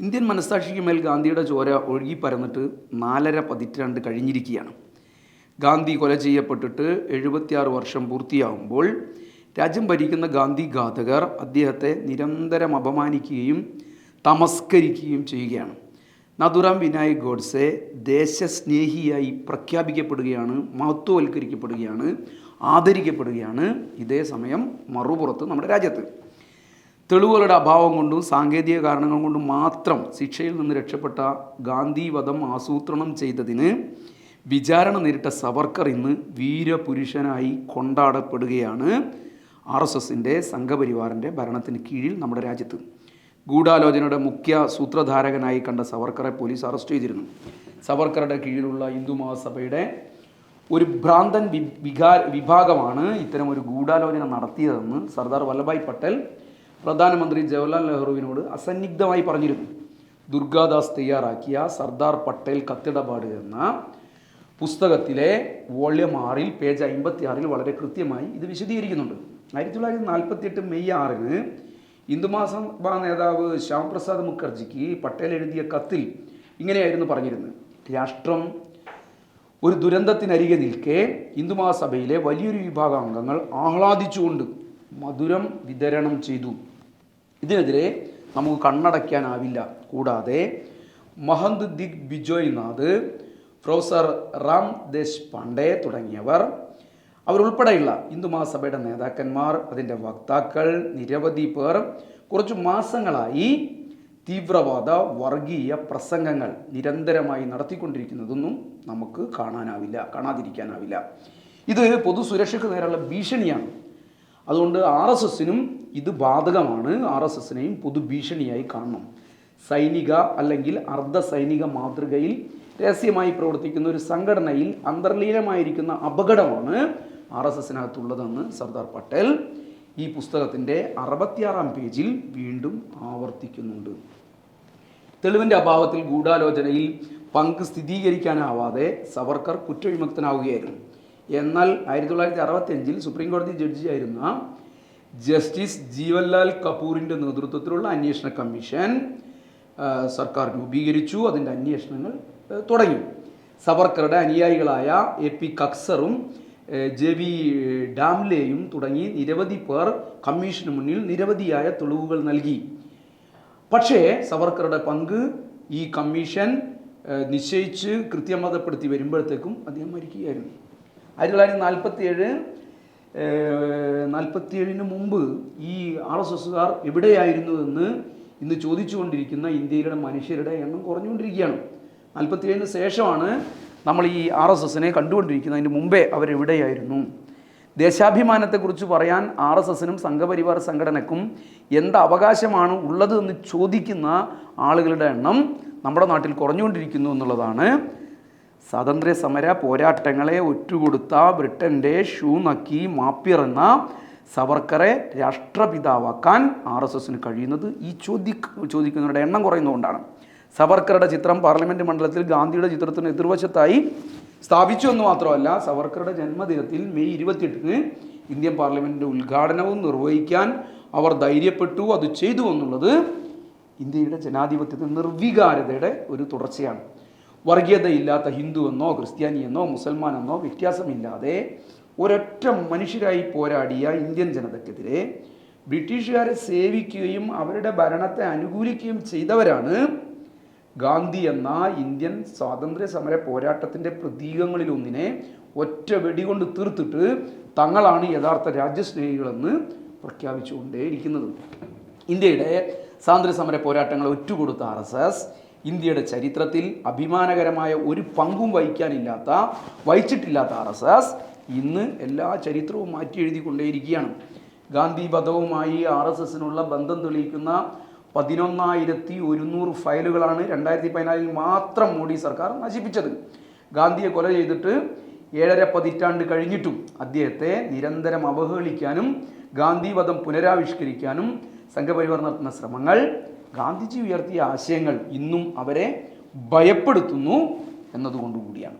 Indian മനസ്സാക്ഷിക്ക് മേൽ ഗാന്ധിയുടെ ചോര ഒഴുകി പരന്നിട്ട് നാലര പതിറ്റാണ്ട് കഴിഞ്ഞിരിക്കുകയാണ്. ഗാന്ധി കൊല ചെയ്യപ്പെട്ടിട്ട് എഴുപത്തിയാറ് വർഷം പൂർത്തിയാകുമ്പോൾ രാജ്യം ഭരിക്കുന്ന ഗാന്ധി ഘാതകർ അദ്ദേഹത്തെ നിരന്തരം അപമാനിക്കുകയും തമസ്കരിക്കുകയും ചെയ്യുകയാണ്. നഥുറാം വിനായക് ഗോഡ്സെ ദേശസ്നേഹിയായി പ്രഖ്യാപിക്കപ്പെടുകയാണ് മഹത്വവൽക്കരിക്കപ്പെടുകയാണ് ആദരിക്കപ്പെടുകയാണ്. ഇതേ സമയം മറുപുറത്ത് നമ്മുടെ രാജ്യത്ത്. തെളിവുകളുടെ അഭാവം കൊണ്ടും സാങ്കേതിക കാരണങ്ങൾ കൊണ്ടും മാത്രം ശിക്ഷയിൽ നിന്ന് രക്ഷപ്പെട്ട ഗാന്ധി വധം ആസൂത്രണം ചെയ്തതിന് വിചാരണ നേരിട്ട സവർക്കർ ഇന്ന് വീരപുരുഷനായി കൊണ്ടാടപ്പെടുകയാണ് ആർ എസ് എസിന്റെ സംഘപരിവാറിന്റെ ഭരണത്തിന് കീഴിൽ നമ്മുടെ രാജ്യത്ത്. ഗൂഢാലോചനയുടെ മുഖ്യ സൂത്രധാരകനായി കണ്ട സവർക്കറെ പോലീസ് അറസ്റ്റ് ചെയ്തിരുന്നു. സവർക്കറുടെ കീഴിലുള്ള ഹിന്ദു മഹാസഭയുടെ ഒരു ഭ്രാന്തൻ വികാ വിഭാഗമാണ് ഇത്തരം ഒരു ഗൂഢാലോചന നടത്തിയതെന്ന് സർദാർ വല്ലഭായ് പട്ടേൽ പ്രധാനമന്ത്രി ജവഹർലാൽ നെഹ്റുവിനോട് അസന്നിഗ്ധമായി പറഞ്ഞിരുന്നു. ദുർഗാദാസ് തയ്യാറാക്കിയ സർദാർ പട്ടേൽ കത്തിടപാട് എന്ന പുസ്തകത്തിലെ വോള്യം ആറിൽ പേജ് അമ്പത്തി ആറിൽ വളരെ കൃത്യമായി ഇത് വിശദീകരിക്കുന്നുണ്ട്. ആയിരത്തി തൊള്ളായിരത്തി നാൽപ്പത്തി എട്ട് മെയ് ആറിന് ഹിന്ദുമഹാസഭാ നേതാവ് ശ്യാംപ്രസാദ് മുഖർജിക്ക് പട്ടേൽ എഴുതിയ കത്തിൽ ഇങ്ങനെയായിരുന്നു പറഞ്ഞിരുന്നത്. രാഷ്ട്രം ഒരു ദുരന്തത്തിനരികെ നിൽക്കെ ഹിന്ദുമഹാസഭയിലെ വലിയൊരു വിഭാഗം അംഗങ്ങൾ ആഹ്ലാദിച്ചുകൊണ്ട് മധുരം വിതരണം ചെയ്തു. ഇതിനെതിരെ നമുക്ക് കണ്ണടയ്ക്കാനാവില്ല. കൂടാതെ മഹന്ത് ദിഗ് ബിജോയ് നാഥ് പ്രൊഫസർ റാം ദേശ് പാണ്ഡെ തുടങ്ങിയവർ അവരുൾപ്പെടെയുള്ള ഹിന്ദു മഹാസഭയുടെ നേതാക്കന്മാർ അതിന്റെ വക്താക്കൾ നിരവധി പേർ കുറച്ച് മാസങ്ങളായി തീവ്രവാദ വർഗീയ പ്രസംഗങ്ങൾ നിരന്തരമായി നടത്തിക്കൊണ്ടിരിക്കുന്നതൊന്നും നമുക്ക് കാണാനാവില്ല കാണാതിരിക്കാനാവില്ല. ഇത് പൊതുസുരക്ഷയ്ക്ക് നേരെയുള്ള ഭീഷണിയാണ്. അതുകൊണ്ട് ആർ എസ് എസിനും ഇത് ബാധകമാണ്. ആർ എസ് എസിനെയും പൊതുഭീഷണിയായി കാണണം. സൈനിക അല്ലെങ്കിൽ അർദ്ധ സൈനിക മാതൃകയിൽ രഹസ്യമായി പ്രവർത്തിക്കുന്ന ഒരു സംഘടനയിൽ അന്തർലീനമായിരിക്കുന്ന അപകടമാണ് ആർ എസ് എസിനകത്തുള്ളതെന്ന് സർദാർ പട്ടേൽ ഈ പുസ്തകത്തിന്റെ അറുപത്തിയാറാം പേജിൽ വീണ്ടും ആവർത്തിക്കുന്നുണ്ട്. തെളിവിന്റെ അഭാവത്തിൽ ഗൂഢാലോചനയിൽ പങ്ക് സ്ഥിരീകരിക്കാനാവാതെ സവർക്കർ കുറ്റവിമുക്തനാവുകയായിരുന്നു. എന്നാൽ ആയിരത്തി തൊള്ളായിരത്തി അറുപത്തിയഞ്ചിൽ സുപ്രീം കോടതി ജഡ്ജിയായിരുന്ന ജസ്റ്റിസ് ജീവൻലാൽ കപൂറിന്റെ നേതൃത്വത്തിലുള്ള അന്വേഷണ കമ്മീഷൻ സർക്കാർ രൂപീകരിച്ചു. അതിന്റെ അന്വേഷണങ്ങൾ തുടങ്ങി. സവർക്കറുടെ അനുയായികളായ എ പി കക്സറും ജെ വി ഡാംലെയും തുടങ്ങി നിരവധി പേർ കമ്മീഷന് മുന്നിൽ നിരവധിയായ തെളിവുകൾ നൽകി. പക്ഷേ സവർക്കറുടെ പങ്ക് ഈ കമ്മീഷൻ നിശ്ചയിച്ച് കൃത്യമതപ്പെടുത്തി വരുമ്പോഴത്തേക്കും അദ്ദേഹം മരിക്കുകയായിരുന്നു. ആയിരത്തി തൊള്ളായിരത്തി നാൽപ്പത്തി ഏഴ് നാൽപ്പത്തി ഏഴിന് മുമ്പ് ഈ ആർ എസ് എസ്സുകാർ എവിടെയായിരുന്നു എന്ന് ഇന്ന് ചോദിച്ചുകൊണ്ടിരിക്കുന്ന ഇന്ത്യയിലെ മനുഷ്യരുടെ എണ്ണം കുറഞ്ഞുകൊണ്ടിരിക്കുകയാണ്. നാൽപ്പത്തി ഏഴിന് ശേഷമാണ് നമ്മൾ ഈ ആർ എസ് എസിനെ കണ്ടുകൊണ്ടിരിക്കുന്നത്. അതിന് മുമ്പേ അവരെവിടെയായിരുന്നു ദേശാഭിമാനത്തെക്കുറിച്ച് പറയാൻ ആർ എസ് എസിനും സംഘപരിവാർ സംഘടനക്കും എന്ത് അവകാശമാണ് ഉള്ളത് എന്ന് ചോദിക്കുന്ന ആളുകളുടെ എണ്ണം നമ്മുടെ നാട്ടിൽ കുറഞ്ഞുകൊണ്ടിരിക്കുന്നു എന്നുള്ളതാണ്. സ്വാതന്ത്ര്യ സമര പോരാട്ടങ്ങളെ ഒറ്റുകൊടുത്ത ബ്രിട്ടന്റെ ഷൂ നക്കി മാപ്പിറന്ന സവർക്കറെ രാഷ്ട്രപിതാവാക്കാൻ ആർ എസ് എസിന് കഴിയുന്നത് ഈ ചോദ്യ ചോദിക്കുന്നവരുടെ എണ്ണം കുറയുന്നതുകൊണ്ടാണ്. സവർക്കറുടെ ചിത്രം പാർലമെന്റ് മണ്ഡലത്തിൽ ഗാന്ധിയുടെ ചിത്രത്തിന് എതിർവശത്തായി സ്ഥാപിച്ചു എന്ന് മാത്രമല്ല സവർക്കറുടെ ജന്മദിനത്തിൽ മെയ് ഇരുപത്തിയെട്ടിന് ഇന്ത്യൻ പാർലമെന്റിന്റെ ഉദ്ഘാടനവും നിർവഹിക്കാൻ അവർ ധൈര്യപ്പെട്ടു അത് ചെയ്തു എന്നുള്ളത് ഇന്ത്യയുടെ ജനാധിപത്യത്തിന്റെ നിർവികാരതയുടെ ഒരു തുടർച്ചയാണ്. വർഗീയതയില്ലാത്ത ഹിന്ദു എന്നോ ക്രിസ്ത്യാനി എന്നോ മുസൽമാൻ എന്നോ വ്യത്യാസമില്ലാതെ ഒരൊറ്റ മനുഷ്യരായി പോരാടിയ ഇന്ത്യൻ ജനതയ്ക്കെതിരെ ബ്രിട്ടീഷുകാരെ സേവിക്കുകയും അവരുടെ ഭരണത്തെ അനുകൂലിക്കുകയും ചെയ്തവരാണ് ഗാന്ധി എന്ന ഇന്ത്യൻ സ്വാതന്ത്ര്യ സമര പോരാട്ടത്തിന്റെ പ്രതീകങ്ങളിലൊന്നിനെ ഒറ്റ വെടികൊണ്ട് തീർത്തിട്ട് തങ്ങളാണ് യഥാർത്ഥ രാജ്യസ്നേഹികളെന്ന് പ്രഖ്യാപിച്ചുകൊണ്ടേയിരിക്കുന്നത്. ഇന്ത്യയുടെ സ്വാതന്ത്ര്യ സമര പോരാട്ടങ്ങളെ ഒറ്റുകൊടുത്ത ആർ എസ് എസ് ഇന്ത്യയുടെ ചരിത്രത്തിൽ അഭിമാനകരമായ ഒരു പങ്കും വഹിക്കാനില്ലാത്ത വഹിച്ചിട്ടില്ലാത്ത ആർ എസ് എസ് ഇന്ന് എല്ലാ ചരിത്രവും മാറ്റി എഴുതിക്കൊണ്ടേയിരിക്കുകയാണ്. ഗാന്ധി വധവുമായി ആർ എസ് എസിനുള്ള ബന്ധം തെളിയിക്കുന്ന പതിനൊന്നായിരത്തി ഒരുന്നൂറ് ഫയലുകളാണ് രണ്ടായിരത്തി പതിനാലിൽ മാത്രം മോഡി സർക്കാർ നശിപ്പിച്ചത്. ഗാന്ധിയെ കൊല ചെയ്തിട്ട് ഏഴര പതിറ്റാണ്ട് കഴിഞ്ഞിട്ടും അദ്ദേഹത്തെ നിരന്തരം അവഹേളിക്കാനും ഗാന്ധി വധം പുനരാവിഷ്കരിക്കാനും സംഘപരിവാർ നടത്തുന്ന ശ്രമങ്ങൾ ഗാന്ധിജി ഉയർത്തിയ ആശയങ്ങൾ ഇന്നും അവരെ ഭയപ്പെടുത്തുന്നു എന്നതുകൊണ്ടുകൂടിയാണ്.